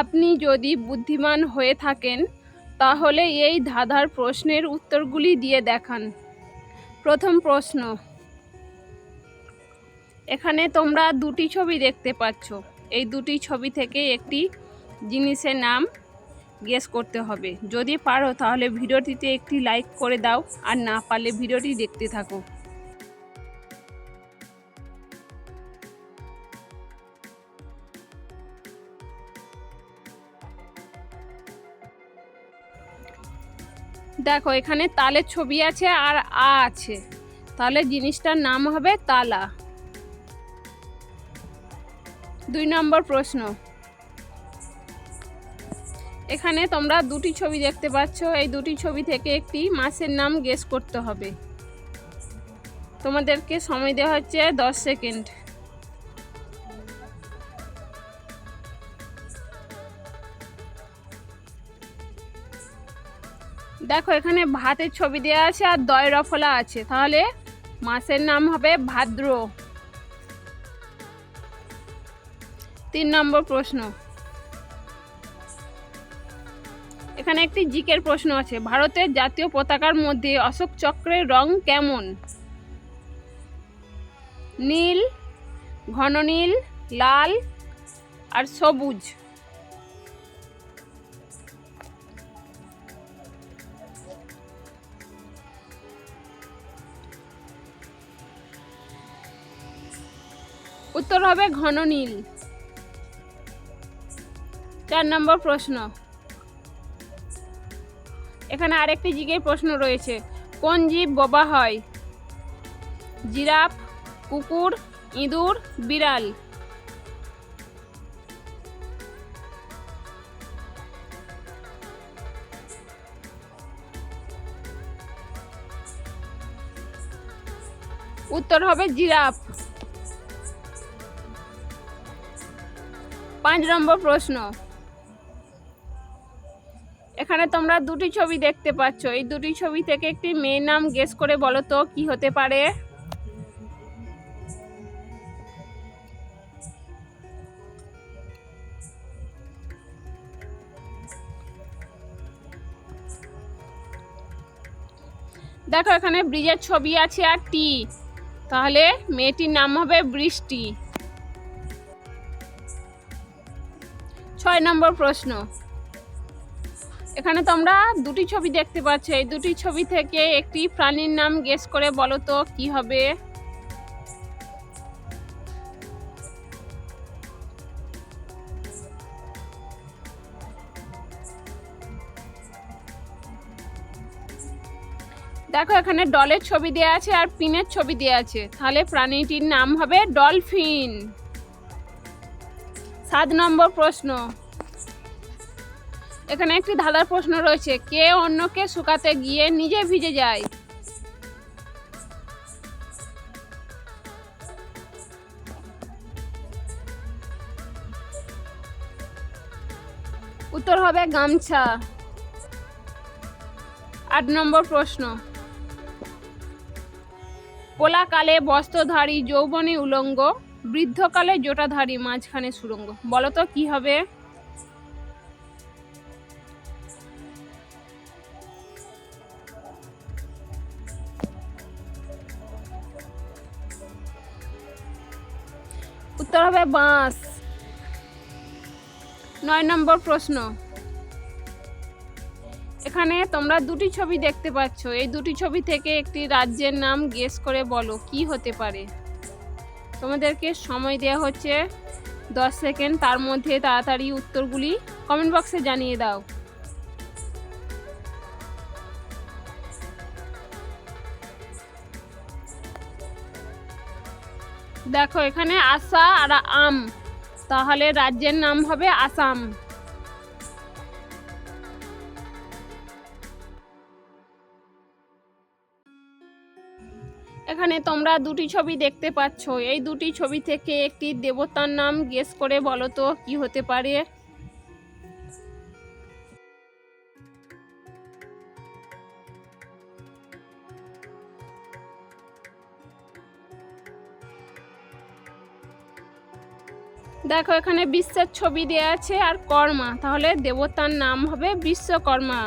আপনি যদি বুদ্ধিমান হয়ে থাকেন, তাহলে এই ধাঁধার প্রশ্নের উত্তরগুলি দিয়ে দেখান। প্রথম প্রশ্ন, এখানে তোমরা দুটি ছবি দেখতে পাচ্ছ। এই দুটি ছবি থেকে একটি জিনিসের নাম গেস করতে হবে। যদি পারো, তাহলে ভিডিওটিতে একটি লাইক করে দাও, আর না পারলে ভিডিওটি দেখতে থাকো। দেখো, এখানে তালের ছবি আছে আর আ আছে। তাহলে জিনিসটার নাম হবে তালা। দুই নম্বর প্রশ্ন। এখানে তোমরা দুটি ছবি দেখতে পাচ্ছ। এই দুটি ছবি থেকে একটি মাছের নাম গেস করতে হবে। তোমাদেরকে সময় দেওয়া হচ্ছে দশ সেকেন্ড দেখো, এখানে ভাতের ছবি দেওয়া আছে আর দয় রফলা আছে। তাহলে মাসের নাম হবে ভাদ্র। তিন নম্বর প্রশ্ন। এখানে একটি জিকের প্রশ্ন আছে, ভারতের জাতীয় পতাকার মধ্যে অশোক চক্রের রং কেমন? নীল, ঘন নীল, লাল আর সবুজ। উত্তর হবে ঘন নীল। চার নম্বর প্রশ্ন। এখানে আরেকটি জিগের প্রশ্ন রয়েছে। কোন জীব বোবা হয়? জিরাফ, কুকুর, ইঁদুর, বিড়াল। উত্তর হবে জিরাফ। পাঁচ নম্বর প্রশ্ন। এখানে তোমরা দুটি ছবি দেখতে পাচ্ছ। এই দুটি ছবি থেকে একটি মেয়ের নাম গেস করে বলো তো, কি হতে পারে? দেখো এখানে ব্রিজের ছবি আছে আর টি। তাহলে মেয়েটির নাম হবে বৃষ্টি। ছয় নম্বর প্রশ্ন। এখানে তোমরা দুটি ছবি দেখতে পাচ্ছ। এই দুটি ছবি থেকে একটি প্রাণীর নাম গেস করে বলো তো, কি হবে? দেখো, এখানে ডলের ছবি দেওয়া আছে আর পিনের ছবি দেওয়া আছে। তাহলে প্রাণীটির নাম হবে ডলফিন সাত নম্বর প্রশ্ন। এখানে একটি ধাঁধার প্রশ্ন রয়েছে, কে অন্যকে শুকাতে গিয়ে নিজে ভিজে যায়? উত্তর হবে গামছা। আট নম্বর প্রশ্ন। পোলাকালে বস্ত্রধারী যৌবনী উলঙ্গ বৃদ্ধকালে জোটাধারী মাঝখানে সুরঙ্গ। বলো তো কি হবে? উত্তর হবে বাঁশ। নয় নম্বর প্রশ্ন। এখানে তোমরা দুটি ছবি দেখতে পাচ্ছ। এই দুটি ছবি থেকে একটি রাজ্যের নাম গেস করে বলো, কি হতে পারে? তোমাদেরকে সময় দেওয়া হচ্ছে দশ সেকেন্ড, তার মধ্যে তাড়াতাড়ি উত্তরগুলি কমেন্ট বক্সে জানিয়ে দাও। দেখো এখানে আশা আর আম, তাহলে রাজ্যের নাম হবে আসাম। এখানে তোমরা দুটি ছবি দেখতে পাচ্ছ। এই দুটি ছবি থেকে একটি দেবতার নাম গেস করে বলো তো, কি হতে পারে? দেখো, এখানে বিশ্বের ছবি দেওয়া আছে আর কর্মা। তাহলে দেবতার নাম হবে বিশ্বকর্মা।